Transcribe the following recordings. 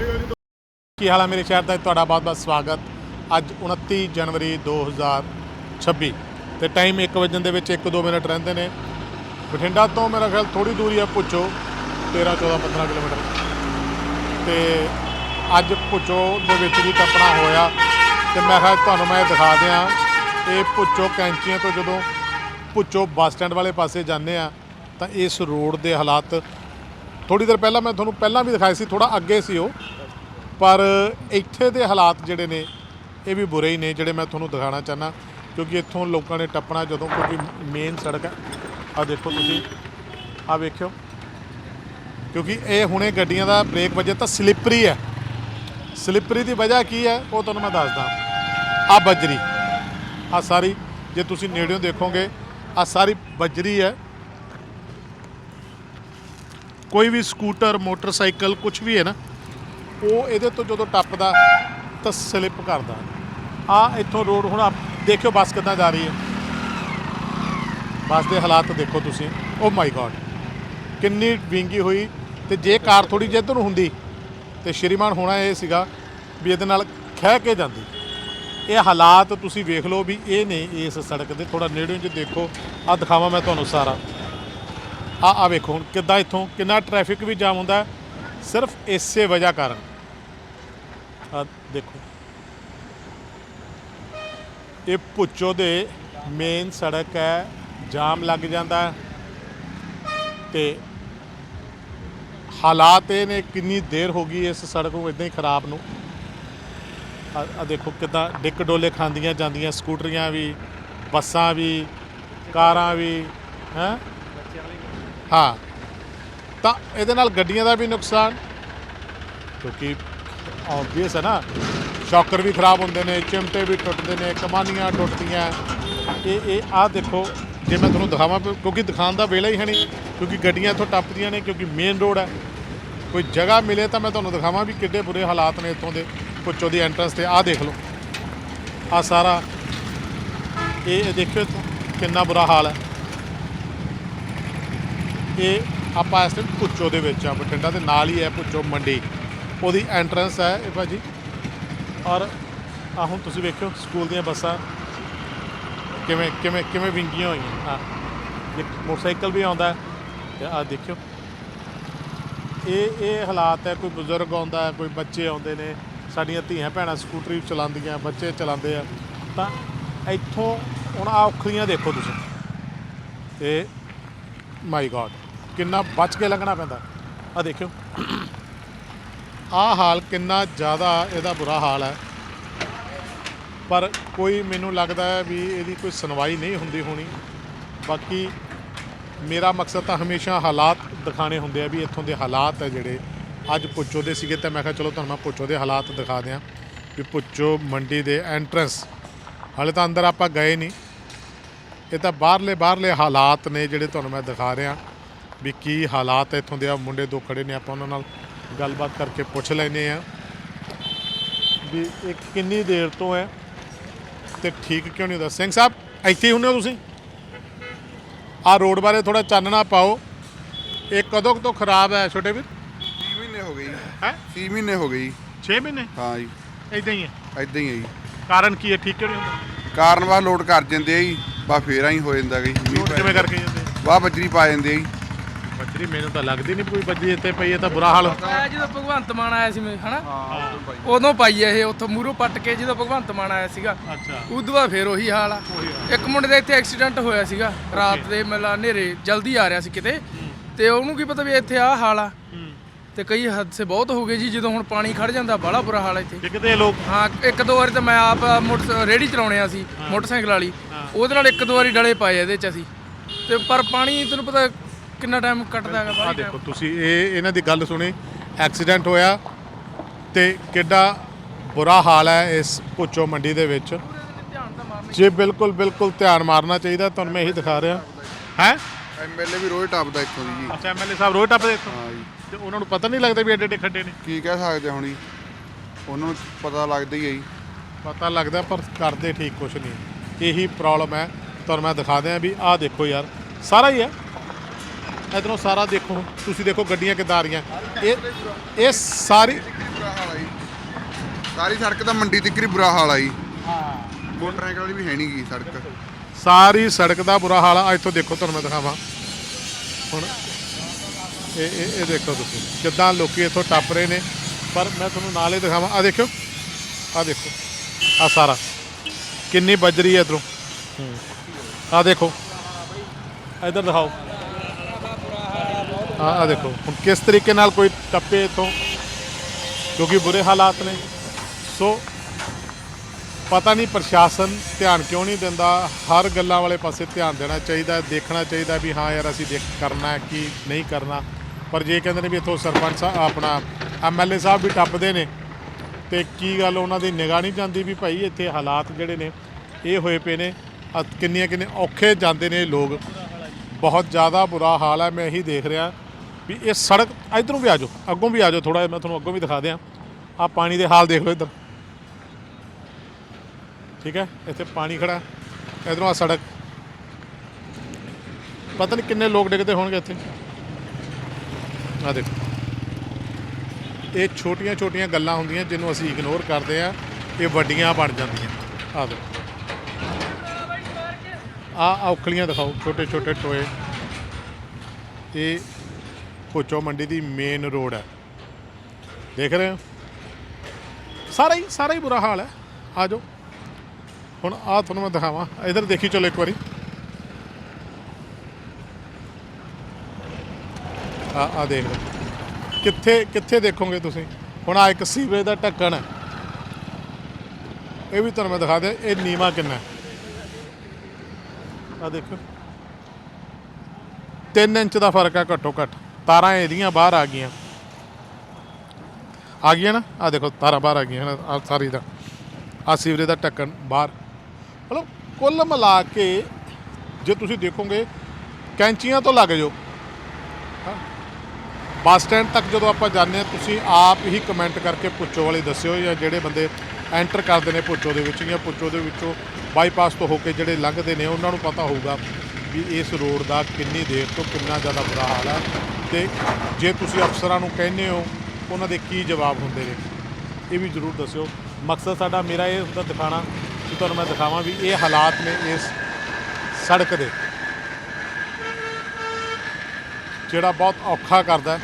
ਕੀ ਹਾਲ ਹੈ ਮੇਰੇ ਸ਼ਹਿਰ ਦਾ ਤੁਹਾਡਾ ਬਹੁਤ-ਬਹੁਤ ਸਵਾਗਤ। ਅੱਜ 29 ਜਨਵਰੀ 2026 ਤੇ ਟਾਈਮ 1 ਵਜੇ ਦੇ ਵਿੱਚ 1-2 ਮਿੰਟ ਰਹਿੰਦੇ ਨੇ। ਬਠਿੰਡਾ ਤੋਂ ਮੇਰਾ ਖਿਆਲ ਥੋੜੀ ਦੂਰੀ ਹੈ ਪੁੱਛੋ 13 14 15 ਕਿਲੋਮੀਟਰ। ਤੇ ਅੱਜ ਪੁੱਛੋ ਦੇ ਵਿੱਚ ਵੀ ਟੱਪਣਾ ਹੋਇਆ ਤੇ ਮੈਂ ਕਿਹਾ ਤੁਹਾਨੂੰ ਮੈਂ ਦਿਖਾ ਦਿਆਂ, ਇਹ ਪੁੱਛੋ ਕੈਂਚੀਆਂ ਤੋਂ ਜਦੋਂ ਪੁੱਛੋ ਬੱਸ ਸਟੈਂਡ ਵਾਲੇ ਪਾਸੇ ਜਾਂਦੇ ਆ, ਤਾਂ ਇਸ ਰੋਡ ਦੇ ਹਾਲਾਤ ਥੋੜੀ ਦੇਰ ਪਹਿਲਾਂ ਮੈਂ ਤੁਹਾਨੂੰ ਪਹਿਲਾਂ ਵੀ ਦਿਖਾਏ ਸੀ ਥੋੜਾ ਅੱਗੇ ਸੀ ਉਹ। ਪਰ ਇੱਥੇ ਦੇ ਹਾਲਾਤ ਜਿਹੜੇ ਨੇ, ਇਹ ਵੀ ਬੁਰੇ ਹੀ ਨੇ, ਜਿਹੜੇ ਮੈਂ ਤੁਹਾਨੂੰ ਦਿਖਾਣਾ ਚਾਹਨਾ ਕਿਉਂਕਿ ਇੱਥੋਂ ਲੋਕਾਂ ਨੇ ਟੱਪਣਾ ਜਦੋਂ ਕਿਉਂਕਿ ਮੇਨ ਸੜਕ ਹੈ ਆ ਦੇਖੋ ਤੁਸੀਂ ਆ ਵੇਖਿਓ। ਕਿਉਂਕਿ ਇਹ ਹੁਣੇ ਗੱਡੀਆਂ ਦਾ ਬ੍ਰੇਕ ਵਜੇ ਤਾਂ ਸਲਿੱਪਰੀ ਹੈ ਸਲਿੱਪਰੀ ਦੀ ਵਜ੍ਹਾ ਕੀ ਹੈ ਉਹ ਤੁਹਾਨੂੰ ਮੈਂ ਦੱਸਦਾ। ਆ ਬਜਰੀ ਆ ਸਾਰੀ, ਜੇ ਤੁਸੀਂ ਨੇੜਿਓਂ ਦੇਖੋਗੇ ਆ ਸਾਰੀ ਬਜਰੀ ਹੈ ਕੋਈ ਵੀ ਸਕੂਟਰ ਮੋਟਰਸਾਈਕਲ ਕੁਝ ਵੀ ਹੈ ਨਾ ਉਹ ਇਹਦੇ ਤੋਂ ਜਦੋਂ ਟੱਪਦਾ ਤਾਂ ਸਲਿੱਪ ਕਰਦਾ। ਆ ਇੱਥੋਂ ਰੋਡ ਹੁਣ ਆਪ ਦੇਖਿਓ ਬੱਸ ਕਿੱਦਾਂ ਜਾ ਰਹੀ ਹੈ। ਬੱਸ ਦੇ ਹਾਲਾਤ ਦੇਖੋ ਤੁਸੀਂ। ਓ ਮਾਈ ਗॉड ਕਿੰਨੀ ਵਿੰਗੀ ਹੋਈ ਤੇ ਜੇ ਕਾਰ ਥੋੜੀ ਜਿਹੀ ਇੱਧਰ ਨੂੰ ਹੁੰਦੀ ਤੇ ਸ਼੍ਰੀਮਾਨ ਹੋਣਾ ਇਹ ਸੀਗਾ ਵੀ ਇਹਦੇ ਨਾਲ ਖਹਿ ਕੇ ਜਾਂਦੀ। ਇਹ ਹਾਲਾਤ ਤੁਸੀਂ ਵੇਖ ਲਓ ਵੀ ਇਹ ਨੇ ਇਸ ਸੜਕ ਦੇ ਥੋੜਾ ਨੇੜੇ ਚ ਦੇਖੋ। ਆ ਦਿਖਾਵਾਂ ਮੈਂ ਤੁਹਾਨੂੰ ਸਾਰਾ। ਆ ਆ ਵੇਖੋ ਹੁਣ ਕਿੱਦਾਂ ਇੱਥੋਂ ਕਿੰਨਾ ਟ੍ਰੈਫਿਕ ਵੀ ਜਾਮ ਹੁੰਦਾ। ਸਿਰਫ ਇਸੇ ਵਜ੍ਹਾ ਕਾਰਨ। ਆ ਦੇਖੋ। ਇਹ ਪੁੱਚੋ ਦੇ ਮੇਨ ਸੜਕ ਹੈ, ਜਾਮ ਲੱਗ ਜਾਂਦਾ ਹੈ। ਤੇ ਹਾਲਾਤ ਇਹ ਨੇ ਕਿੰਨੀ ਦੇਰ ਹੋ ਗਈ ਇਸ ਸੜਕ ਨੂੰ ਇਦਾਂ ਹੀ ਖਰਾਬ ਨੂੰ। ਆ ਦੇਖੋ ਕਿੱਦਾਂ ਡਿੱਕ ਡੋਲੇ ਖਾਂਦੀਆਂ ਜਾਂਦੀਆਂ, ਸਕੂਟਰੀਆਂ ਵੀ, ਬੱਸਾਂ ਵੀ, ਕਾਰਾਂ ਵੀ, ਹੈ? ਹਾਂ। ਤਾਂ ਇਹਦੇ ਨਾਲ ਗੱਡੀਆਂ ਦਾ ਵੀ ਨੁਕਸਾਨ, ਕਿਉਂਕਿ ਆਬਵੀਅਸ ਹੈ ਨਾ। ਸ਼ੌਕਰ ਵੀ ਖਰਾਬ ਹੁੰਦੇ ਨੇ, ਚਿਮਟੇ ਵੀ ਟੁੱਟਦੇ ਨੇ, ਕਮਾਨੀਆਂ ਟੁੱਟਦੀਆਂ। ਇਹ ਇਹ, ਆਹ ਦੇਖੋ, ਜੇ ਮੈਂ ਤੁਹਾਨੂੰ ਦਿਖਾਵਾਂ ਵੀ- ਕਿਉਂਕਿ ਦਿਖਾਉਣ ਦਾ ਵੇਲਾ ਹੀ ਹੈ ਨਹੀਂ, ਕਿਉਂਕਿ ਗੱਡੀਆਂ ਇੱਥੋਂ ਟੱਪਦੀਆਂ ਨੇ, ਕਿਉਂਕਿ ਮੇਨ ਰੋਡ ਹੈ। ਕੋਈ ਜਗ੍ਹਾ ਮਿਲੇ ਤਾਂ ਮੈਂ ਤੁਹਾਨੂੰ ਦਿਖਾਵਾਂ ਵੀ ਕਿੱਡੇ ਬੁਰੇ ਹਾਲਾਤ ਨੇ ਇੱਥੋਂ ਦੇ ਪੁੱਛੋ ਦੀ ਐਂਟਰੈਂਸ ਤੇ, ਆਹ ਦੇਖ ਲਓ। ਆਹ ਸਾਰਾ, ਇਹ ਇਹ ਦੇਖਿਓ ਕਿੰਨਾ ਬੁਰਾ ਹਾਲ ਹੈ। ਇਹ ਆਪਾਂ ਇਸ ਟਾਈਮ ਪੁੱਛੋ ਦੇ ਵਿੱਚ ਆ, ਬਠਿੰਡਾ ਦੇ ਨਾਲ ਹੀ ਹੈ ਪੁੱਛੋ ਮੰਡੀ। ਉਹਦੀ ਐਂਟਰੈਂਸ ਹੈ ਇਹ ਭਾਜੀ। ਔਰ ਆ ਹੁਣ ਤੁਸੀਂ ਵੇਖਿਓ ਸਕੂਲ ਦੀਆਂ ਬੱਸਾਂ ਕਿਵੇਂ ਕਿਵੇਂ ਕਿਵੇਂ ਵਿੰਗੀਆਂ ਹੋਈਆਂ। ਹਾਂ ਮੋਟਰਸਾਈਕਲ ਵੀ ਆਉਂਦਾ ਹੈ ਤੇ ਆ ਦੇਖਿਓ। ਇਹ ਇਹ ਹਾਲਾਤ ਹੈ, ਕੋਈ ਬਜ਼ੁਰਗ ਆਉਂਦਾ, ਕੋਈ ਬੱਚੇ ਆਉਂਦੇ ਨੇ, ਸਾਡੀਆਂ ਧੀਆਂ ਭੈਣਾਂ ਸਕੂਟਰੀ ਚਲਾਉਂਦੀਆਂ, ਬੱਚੇ ਚਲਾਉਂਦੇ ਆ। ਤਾਂ ਇੱਥੋਂ ਹੁਣ ਆ ਔਖਲੀਆਂ ਦੇਖੋ ਤੁਸੀਂ। ਤੇ ਮਾਈ ਗॉड ਕਿੰਨਾ ਬਚ ਕੇ ਲੰਘਣਾ ਪੈਂਦਾ। ਆ ਦੇਖਿਓ। ਆਹ ਹਾਲ ਕਿੰਨਾ ਜ਼ਿਆਦਾ ਇਹਦਾ ਬੁਰਾ ਹਾਲ ਹੈ। ਪਰ ਕੋਈ ਮੈਨੂੰ ਲੱਗਦਾ ਹੈ ਵੀ ਇਹਦੀ ਕੋਈ ਸੁਣਵਾਈ ਨਹੀਂ ਹੁੰਦੀ ਹੋਣੀ। ਬਾਕੀ ਮੇਰਾ ਮਕਸਦ ਤਾਂ ਹਮੇਸ਼ਾ ਹਾਲਾਤ ਦਿਖਾਣੇ ਹੁੰਦੇ ਆ ਵੀ ਇੱਥੋਂ ਦੇ ਹਾਲਾਤ ਹੈ ਜਿਹੜੇ। ਅੱਜ ਪੁੱਛੋ ਦੇ ਸੀਗੇ ਤਾਂ ਮੈਂ ਕਿਹਾ ਚਲੋ ਤੁਹਾਨੂੰ ਮੈਂ ਪੁੱਛੋ ਦੇ ਹਾਲਾਤ ਦਿਖਾ ਦਿਆਂ ਵੀ ਪੁੱਛੋ ਮੰਡੀ ਦੇ ਐਂਟਰੈਂਸ ਹਾਲੇ ਤਾਂ ਅੰਦਰ ਆਪਾਂ ਗਏ ਨਹੀਂ। ਇਹ ਤਾਂ ਬਾਹਰਲੇ ਬਾਹਰਲੇ ਹਾਲਾਤ ਨੇ ਜਿਹੜੇ ਤੁਹਾਨੂੰ ਮੈਂ ਦਿਖਾ ਰਿਹਾ ਵੀ ਕੀ ਹਾਲਾਤ ਇੱਥੋਂ ਦੇ ਆ ਮੁੰਡੇ ਦੋ ਖੜੇ ਨੇ ਆਪਾਂ ਉਹਨਾਂ ਨਾਲ ਗੱਲਬਾਤ ਕਰਕੇ ਪੁੱਛ ਲੈਨੇ ਆ ਵੀ ਇਹ ਕਿੰਨੀ ਦੇਰ ਤੋਂ ਹੈ ਤੇ ਠੀਕ ਕਿਉਂ ਨਹੀਂ ਹੁੰਦਾ? ਸਿੰਘ ਸਾਹਿਬ ਇੱਥੇ ਹੀ ਹੁੰਦੇ ਹੋ ਤੁਸੀਂ? ਆ ਰੋਡ ਬਾਰੇ ਥੋੜਾ ਚਾਨਣਾ ਪਾਓ। ਇਹ ਕਦੋਂ ਤੋਂ ਖਰਾਬ ਹੈ ਛੋਟੇ ਵੀਰ? 6 ਮਹੀਨੇ ਹੋ ਗਏ ਹੈ? 6 ਮਹੀਨੇ ਹੋ ਗਏ ਜੀ। 6 ਮਹੀਨੇ? ਹਾਂ ਜੀ। ਇਦਾਂ ਹੀ ਹੈ? ਐਦਾਂ ਹੀ ਹੈ ਜੀ। ਕਾਰਨ ਕੀ ਹੈ? ਠੀਕ ਕਿਉਂ ਨਹੀਂ ਹੁੰਦਾ? ਕਾਰਨ ਵਾ ਲੋਡ ਕਰ ਜਾਂਦੇ ਆ ਜੀ। ਬਾ ਫੇਰ ਆਈ ਹੋ ਜਾਂਦਾ ਪੈ ਕਿਵੇਂ ਕਰਕੇ ਜਾਂਦੇ ਵਾਹ ਬੱਜਰੀ ਪਾ ਜਾਂਦੇ ਆ ਜੀ। ਬੱਚਰੀ ਮੈਨੂੰ ਤਾਂ ਲੱਗਦੀ ਨਹੀਂ ਕੋਈ ਬੱਜੀ ਇੱਥੇ ਪਈ ਹੈ ਤਾਂ ਬੁਰਾ ਹਾਲ। ਆਇਆ ਜਦੋਂ ਭਗਵੰਤ ਮਾਨ ਆਇਆ ਸੀ ਮੈਂ ਹਨਾ? ਉਦੋਂ ਪਾਈ ਇਹ ਉੱਥੋਂ ਮੂਰੋਂ ਪੱਟ ਕੇ ਜਦੋਂ ਭਗਵੰਤ ਮਾਨ ਆਇਆ ਸੀਗਾ ਅੱਛਾ। ਉਦੋਂ ਬਾਅਦ ਫੇਰ ਉਹੀ ਹਾਲ ਆ। ਇੱਕ ਮੁੰਡੇ ਦਾ ਇੱਥੇ ਐਕਸੀਡੈਂਟ ਹੋਇਆ ਸੀਗਾ ਰਾਤ ਦੇ ਮਤਲਬ ਹਨੇਰੇ ਜਲਦੀ ਆ ਰਿਹਾ ਸੀ ਕਿਤੇ। ਤੇ ਉਹਨੂੰ ਕੀ ਪਤਾ ਵੀ ਇੱਥੇ ਆਹ ਹਾਲ ਆ। ਤੇ ਕਈ ਹਾਦਸੇ ਬਹੁਤ ਹੋ ਗਏ ਜੀ ਜਦੋਂ ਹੁਣ ਪਾਣੀ ਖੜ ਜਾਂਦਾ ਬੜਾ ਬੁਰਾ ਹਾਲ ਆ ਇੱਥੇ। ਡਿੱਗਦੇ ਲੋਕ ਹਾਂ ਇੱਕ ਦੋ ਵਾਰੀ ਤਾਂ ਮੈਂ ਆਪ ਮੋਟਰ ਰੇੜੀ ਚਲਾਉਣੇ ਆ ਸੀ ਮੋਟਰਸਾਈਕਲ ਵਾਲੀ। ਉਹਦੇ ਨਾਲ ਇੱਕ ਦੋ ਵਾਰੀ ਡਲੇ ਪਾਏ ਇਹਦੇ ਚ ਅਸੀਂ। ਤੇ ਪਰ ਪਾਣੀ ਤੈਨੂੰ ਪਤਾ ਕਿੰਨਾ ਟਾਈਮ ਕੱਟਦਾ ਹੈਗਾ ਆ ਦੇਖੋ ਤੁਸੀਂ ਇਹ ਇਹਨਾਂ ਦੀ ਗੱਲ ਸੁਣੀ ਐਕਸੀਡੈਂਟ ਹੋਇਆ ਤੇ ਕਿੱਡਾ ਬੁਰਾ ਹਾਲ ਹੈ ਇਸ ਪੁੱਚੋ ਮੰਡੀ ਦੇ ਵਿੱਚ। ਧਿਆਨ ਤਾਂ ਮਾਰਨਾ ਜੇ ਬਿਲਕੁਲ ਬਿਲਕੁਲ ਧਿਆਨ ਮਾਰਨਾ ਚਾਹੀਦਾ ਤੁਹਾਨੂੰ ਮੈਂ ਇਹੀ ਦਿਖਾ ਰਿਹਾ। ਹੈ? ਐਮਐਲਏ ਵੀ ਰੋਜ਼ ਟੱਪਦਾ ਇੱਥੋਂ ਦੀ ਜੀ। ਅੱਛਾ ਐਮਐਲਏ ਸਾਹਿਬ ਰੋਡ ਟੱਪਦੇ ਇੱਥੋਂ? ਹਾਂ ਜੀ। ਤੇ ਉਹਨਾਂ ਨੂੰ ਪਤਾ ਨਹੀਂ ਲੱਗਦਾ ਵੀ ਐਡੇ ਐਡੇ ਖੱਡੇ ਨੇ? ਕੀ ਕਹਿ ਸਕਦੇ ਹੁਣ? ਜੀ ਉਹਨਾਂ ਨੂੰ ਪਤਾ ਲੱਗਦਾ ਹੀ ਹੈ ਜੀ। ਪਤਾ ਲੱਗਦਾ ਪਰ ਕਰਦੇ ਠੀਕ ਕੁਛ ਨਹੀਂ। ਇਹੀ ਪ੍ਰੋਬਲਮ ਹੈ। ਤੁਹਾਨੂੰ ਮੈਂ ਦਿਖਾ ਦਿਆਂ ਵੀ ਆਹ ਦੇਖੋ ਯਾਰ ਸਾਰਾ ਹੀ ਹੈ। ਇਧਰੋਂ ਸਾਰਾ ਦੇਖੋ ਤੁਸੀਂ ਦੇਖੋ ਗੱਡੀਆਂ ਕਿੱਦਾਂ ਆ ਰਹੀਆਂ। ਇਹ ਇਹ ਸਾਰੀ ਬੁਰਾ ਹਾਲ ਆ ਜੀ ਸਾਰੀ ਸੜਕ ਤਾਂ ਮੰਡੀ ਤੱਕ ਹੀ ਬੁਰਾ ਹਾਲ ਆ ਜੀ। ਹਾਂ। ਮੋਟਰਸਾਈਕਲ ਵਾਲੀ ਵੀ ਹੈ ਨਹੀਂ ਗੀ ਸੜਕ। ਸਾਰੀ ਸੜਕ ਦਾ ਬੁਰਾ ਹਾਲ ਆ। ਇੱਥੋਂ ਦੇਖੋ ਤੁਹਾਨੂੰ ਮੈਂ ਦਿਖਾਵਾਂ। ਹੁਣ ਇਹ ਇਹ ਇਹ ਦੇਖੋ ਤੁਸੀਂ ਕਿੱਦਾਂ ਲੋਕੀ ਇੱਥੋਂ ਟੱਪ ਰਹੇ ਨੇ। ਪਰ ਮੈਂ ਤੁਹਾਨੂੰ ਨਾਲ ਹੀ ਦਿਖਾਵਾਂ। ਆ ਦੇਖਿਓ ਆ ਦੇਖੋ ਆ ਸਾਰਾ। ਕਿੰਨੀ ਵੱਜ ਰਹੀ ਹੈ ਇਧਰੋਂ। ਆ ਦੇਖੋ। ਇਧਰ ਦਿਖਾਓ। ਆ ਆ ਦੇਖੋ ਹੁਣ ਕਿਸ ਤਰੀਕੇ ਨਾਲ ਕੋਈ ਟੱਪੇ ਇੱਥੋਂ? ਕਿਉਂਕਿ ਬੁਰੇ ਹਾਲਾਤ ਨੇ। ਸੋ ਪਤਾ ਨਹੀਂ ਪ੍ਰਸ਼ਾਸਨ ਧਿਆਨ ਕਿਉਂ ਨਹੀਂ ਦਿੰਦਾ। ਹਰ ਗੱਲਾਂ ਵਾਲੇ ਪਾਸੇ ਧਿਆਨ ਦੇਣਾ ਚਾਹੀਦਾ ਹੈ, ਦੇਖਣਾ ਚਾਹੀਦਾ ਵੀ ਹਾਂ ਯਾਰ ਅਸੀਂ ਦੇਖ ਕਰਨਾ ਹੈ ਕੀ ਨਹੀਂ ਕਰਨਾ। ਪਰ ਜੇ ਕਹਿੰਦੇ ਨੇ ਵੀ ਇੱਥੋਂ ਸਰਪੰਚ ਸਾਹਿਬ ਆਪਣਾ ਐਮਐਲਏ ਸਾਹਿਬ ਵੀ ਟੱਪਦੇ ਨੇ ਤੇ ਕੀ ਗੱਲ ਉਹਨਾਂ ਦੀ ਨਿਗਾਹ ਨਹੀਂ ਜਾਂਦੀ ਵੀ ਭਾਈ ਇੱਥੇ ਹਾਲਾਤ ਜਿਹੜੇ ਨੇ ਇਹ ਹੋਏ ਪਏ ਨੇ। ਅਹ ਕਿੰਨੀਆਂ ਕਿੰਨੇ ਔਖੇ ਜਾਂਦੇ ਨੇ ਲੋਕ। ਬਹੁਤ ਜ਼ਿਆਦਾ ਬੁਰਾ ਹਾਲ ਹੈ ਮੈਂ ਇਹੀ ਦੇਖ ਰਿਹਾ। ਵੀ ਇਹ ਸੜਕ, ਇਧਰੋਂ ਵੀ ਆ ਜਾਓ, ਅੱਗੋਂ ਵੀ ਆ ਜਾਓ ਥੋੜਾ ਮੈਂ ਤੁਹਾਨੂੰ ਅੱਗੋਂ ਵੀ ਦਿਖਾ ਦਿਆਂ। ਆ ਪਾਣੀ ਦੇ ਹਾਲ ਦੇਖ ਲਓ ਇੱਧਰ। ਠੀਕ ਹੈ, ਇੱਥੇ ਪਾਣੀ ਖੜਾ ਇਧਰੋਂ ਆ ਸੜਕ। ਪਤਾ ਨਹੀਂ ਕਿੰਨੇ ਲੋਕ ਡਿੱਗਦੇ ਹੋਣਗੇ ਇੱਥੇ। ਆ ਦੇਖੋ। ਇਹ ਛੋਟੀਆਂ ਛੋਟੀਆਂ ਗੱਲਾਂ ਹੁੰਦੀਆਂ ਜਿਹਨੂੰ ਅਸੀਂ ਇਗਨੋਰ ਕਰਦੇ ਆ ਇਹ ਵੱਡੀਆਂ ਬਣ ਜਾਂਦੀਆਂ। ਆ ਦੇਖੋ। ਆ ਔਖਲੀਆਂ ਦਿਖਾਓ ਛੋਟੇ ਛੋਟੇ ਟੋਏ। ਇਹ ਭੁੱਚੋ ਮੰਡੀ ਦੀ ਮੇਨ ਰੋਡ ਹੈ। ਦੇਖ ਰਹੇ ਹੋ? ਸਾਰਾ ਹੀ ਸਾਰਾ ਹੀ ਬੁਰਾ ਹਾਲ ਹੈ। ਆ ਜਾਓ। ਹੁਣ ਆ ਤੁਹਾਨੂੰ ਮੈਂ ਦਿਖਾਵਾਂ। ਇਧਰ ਦੇਖੀ ਚਲੋ ਇੱਕ ਵਾਰੀ। ਆ ਆ ਦੇਖ ਲਓ। ਕਿੱਥੇ ਕਿੱਥੇ ਦੇਖੋਗੇ ਤੁਸੀਂ? ਹੁਣ ਆ ਇੱਕ ਸੀਵਰੇਜ ਦਾ ਢੱਕਣ ਹੈ। ਇਹ ਵੀ ਤੁਹਾਨੂੰ ਮੈਂ ਦਿਖਾ ਦਿਆਂ। ਇਹ ਨੀਵਾ ਕਿੰਨਾ ਹੈ। ਆ ਦੇਖੋ। 3 ਇੰਚ ਦਾ ਫ਼ਰਕ ਹੈ ਘੱਟੋ ਘੱਟ। ਤਾਰਾਂ ਇਹਦੀਆਂ ਬਾਹਰ ਆ ਗਈਆਂ। ਆ ਗਈਆਂ ਨਾ? ਆ ਦੇਖੋ, ਤਾਰਾਂ ਬਾਹਰ ਆ ਗਈਆਂ ਨਾ ਆ ਸਾਰੀ ਦਾ ਆ ਸੀਵਰੇਜ ਦਾ ਢੱਕਣ ਬਾਹਰ। ਮਤਲਬ ਕੁੱਲ ਮਿਲਾ ਕੇ ਜੇ ਤੁਸੀਂ ਦੇਖੋਗੇ, ਕੈਂਚੀਆਂ ਤੋਂ ਲੱਗ ਜਾਓ। ਹਾਂ। ਬੱਸ ਸਟੈਂਡ ਤੱਕ ਜਦੋਂ ਆਪਾਂ ਜਾਂਦੇ ਹਾਂ, ਤੁਸੀਂ ਆਪ ਹੀ ਕਮੈਂਟ ਕਰਕੇ ਪੁੱਛੋ ਵਾਲੇ ਦੱਸਿਓ ਜਾਂ ਜਿਹੜੇ ਬੰਦੇ ਐਂਟਰ ਕਰਦੇ ਨੇ ਪੁੱਛੋ ਦੇ ਵਿੱਚ ਜਾਂ ਪੁੱਛੋ ਦੇ ਵਿੱਚੋਂ ਬਾਈਪਾਸ ਤੋਂ ਹੋ ਕੇ ਜਿਹੜੇ ਲੰਘਦੇ ਨੇ, ਉਹਨਾਂ ਨੂੰ ਪਤਾ ਹੋਊਗਾ ਵੀ ਇਸ ਰੋਡ ਦਾ ਕਿੰਨੀ ਦੇਰ ਤੋਂ ਕਿੰਨਾ ਜ਼ਿਆਦਾ ਬੁਰਾ ਹਾਲ ਹੈ ਤੇ ਜੇ ਤੁਸੀਂ ਅਫਸਰਾਂ ਨੂੰ ਕਹਿੰਦੇ ਹੋ, ਉਹਨਾਂ ਦੇ ਕੀ ਜਵਾਬ ਹੁੰਦੇ ਨੇ? ਇਹ ਵੀ ਜ਼ਰੂਰ ਦੱਸਿਓ। ਮਕਸਦ ਸਾਡਾ, ਮੇਰਾ ਇਹ ਹੁੰਦਾ ਦਿਖਾਣਾ ਕਿ ਤੁਹਾਨੂੰ ਮੈਂ ਦਿਖਾਵਾਂ ਵੀ ਇਹ ਹਾਲਾਤ ਨੇ ਇਸ ਸੜਕ ਦੇ। ਜਿਹੜਾ ਬਹੁਤ ਔਖਾ ਕਰਦਾ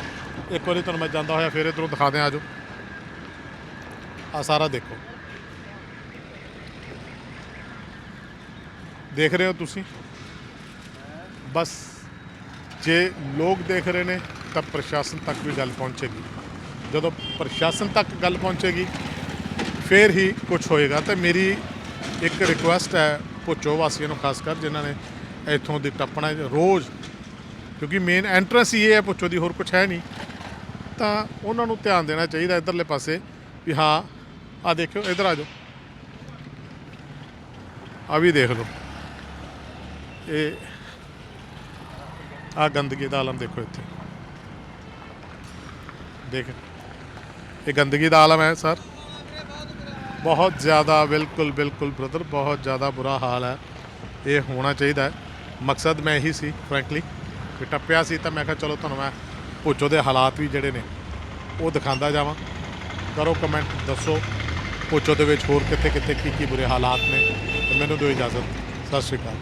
ਇੱਕ ਵਾਰੀ ਤੁਹਾਨੂੰ ਮੈਂ ਜਾਂਦਾ ਹੋਇਆ, ਫਿਰ ਇਧਰੋਂ ਦਿਖਾ ਦਿਆਂ ਆਜੋ ਆ ਸਾਰਾ ਦੇਖੋ। ਦੇਖ ਰਹੇ ਹੋ ਤੁਸੀਂ? ਬਸ। ਜੇ ਲੋਕ ਦੇਖ ਰਹੇ ਨੇ, ਤਾਂ ਪ੍ਰਸ਼ਾਸਨ ਤੱਕ ਵੀ ਗੱਲ ਪਹੁੰਚੇਗੀ। ਜਦੋਂ ਪ੍ਰਸ਼ਾਸਨ ਤੱਕ ਗੱਲ ਪਹੁੰਚੇਗੀ, ਫਿਰ ਹੀ ਕੁਝ ਹੋਏਗਾ। ਤੇ ਮੇਰੀ ਇੱਕ ਰਿਕੁਐਸਟ ਹੈ ਪੁੱਛੋ ਵਾਸੀਆਂ ਨੂੰ, ਖਾਸ ਕਰ ਜਿਨ੍ਹਾਂ ਨੇ ਇੱਥੋਂ ਦੀ ਟੱਪਣਾ ਰੋਜ਼, ਕਿਉਂਕਿ ਮੇਨ ਐਂਟਰੈਂਸ ਹੀ ਇਹ ਹੈ ਪੁੱਛੋ ਦੀ, ਹੋਰ ਕੁਝ ਹੈ ਨਹੀਂ। ਤਾਂ ਉਹਨਾਂ ਨੂੰ ਧਿਆਨ ਦੇਣਾ ਚਾਹੀਦਾ ਇਧਰਲੇ ਪਾਸੇ ਵੀ ਹਾਂ ਆ ਦੇਖਿਓ, ਇਧਰ ਆ ਜਾਓ। ਆ ਵੀ ਦੇਖ ਲਓ। ਇਹ ਆ ਗੰਦਗੀ ਦਾ ਆਲਮ ਦੇਖੋ ਇੱਥੇ। ਦੇਖ। ਇਹ ਗੰਦਗੀ ਦਾ ਆਲਮ ਹੈ, ਸਰ। ਬਹੁਤ ਜ਼ਿਆਦਾ, ਬਿਲਕੁਲ ਬਿਲਕੁਲ ਬ੍ਰਦਰ ਬਹੁਤ ਜ਼ਿਆਦਾ ਬੁਰਾ ਹਾਲ ਹੈ। ਇਹ ਹੋਣਾ ਚਾਹੀਦਾ ਮਕਸਦ ਮੈਂ ਇਹੀ ਸੀ ਫਰੈਂਕਲੀ ਕਿ ਟੱਪਿਆ ਸੀ ਤਾਂ ਮੈਂ ਕਿਹਾ ਚਲੋ ਤੁਹਾਨੂੰ ਮੈਂ ਭੁੱਚੋ ਦੇ ਹਾਲਾਤ ਵੀ ਜਿਹੜੇ ਨੇ, ਉਹ ਦਿਖਾਉਂਦਾ ਜਾਵਾਂ। ਕਰੋ ਕਮੈਂਟ ਦੱਸੋ ਭੁੱਚੋ ਦੇ ਵਿੱਚ ਹੋਰ ਕਿੱਥੇ ਕਿੱਥੇ ਕੀ ਕੀ ਬੁਰੇ ਹਾਲਾਤ ਨੇ, ਤੇ ਮੈਨੂੰ ਦਿਓ ਇਜਾਜ਼ਤ। ਸਤਿ ਸ਼੍ਰੀ ਅਕਾਲ।